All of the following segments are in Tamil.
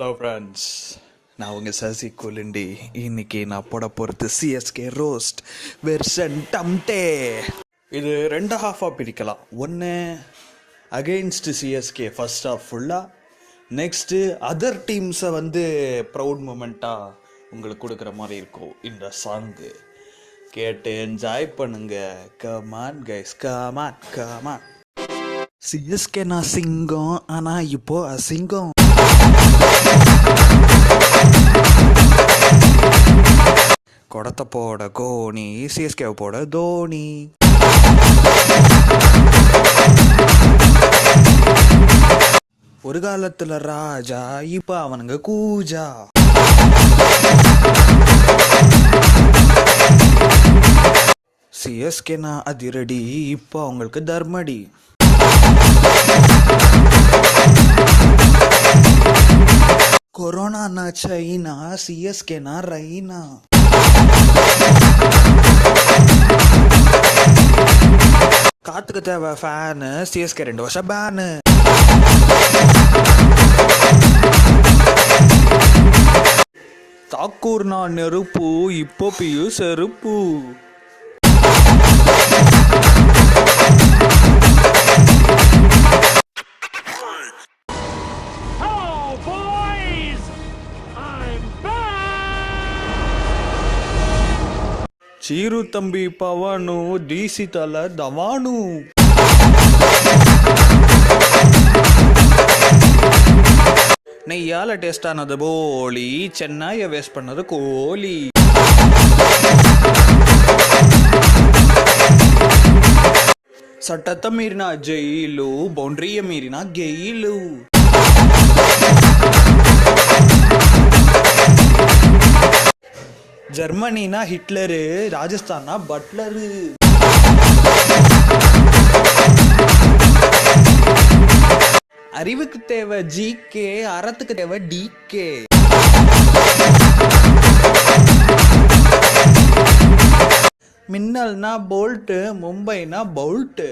ஹலோ ஃப்ரெண்ட்ஸ் நான் உங்கள் சசி குலுண்டி. இன்னைக்கு நான் போட போகிறது சிஎஸ்கே ரோஸ்ட் வெர்ஷன் டம்டே. இது ரெண்டு ஹாஃபாக பிரிக்கலாம். ஒன்று அகெயின்ஸ்ட் சிஎஸ்கே ஃபர்ஸ்ட் ஹாஃப் ஃபுல்லாக நெக்ஸ்ட்டு அதர் டீம்ஸை வந்து ப்ரௌட் மூமெண்ட்டாக உங்களுக்கு கொடுக்குற மாதிரி இருக்கும். இந்த சாங்கு கேட்டு என்ஜாய் பண்ணுங்க. Come on guys come on come on CSK நான் சிங்கம். ஆனால் இப்போ அசிங்கம். கொடத்தை போட கோனி சிஎஸ்கே போட தோனி. ஒரு காலத்துல ராஜா இப்ப அவனுங்க கூஜா. சிஎஸ்கேனா அதிரடி இப்போ அவங்களுக்கு தர்மடி. கொரோனா சைனா சிஎஸ்கேனா ரைனா. காத்துக்கு தேவை ஃபேனு சிஎஸ்கே ரெண்டு வருஷம் பேனு தாக்கூர் நான் நெருப்பு இப்போ பியூ செருப்பு. சீரு தம்பி பவனு தீசி தல தவானு நெய்யால டேஸ்ட் ஆனது போலி சென்னாயை வேஸ்ட் பண்ணது கோலி சட்டத்தை மீறினா ஜெயிலு பவுண்டரியை மீறினா கெயிலு ஜெர்மனினா ஹிட்லரு ராஜஸ்தான்னா பட்லரு. அறிவுக்கு தேவை ஜிகே அறத்துக்கு தேவை டிகே மின்னல்னா போல்ட்டு மும்பைனா பவுல்ட்டு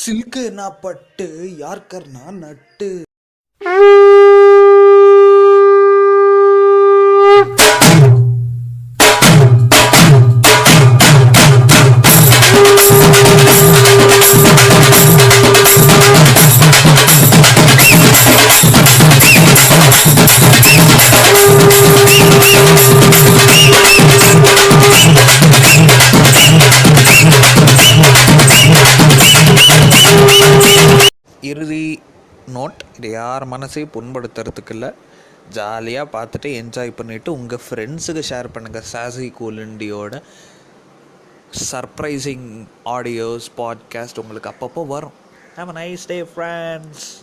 சில்குனா பட்டு யார்கர்னா நட்டு. இறுதி நோட் இது யார் மனசையும் புண்படுத்துறதுக்கு இல்லை ஜாலியாக பார்த்துட்டு என்ஜாய் பண்ணிவிட்டு உங்கள் ஃப்ரெண்ட்ஸுக்கு ஷேர் பண்ணுங்கள் சாசி கூலண்டியோட சர்ப்ரைசிங் ஆடியோஸ் பாட்காஸ்ட் உங்களுக்கு அப்பப்போ வரும். Have a nice day friends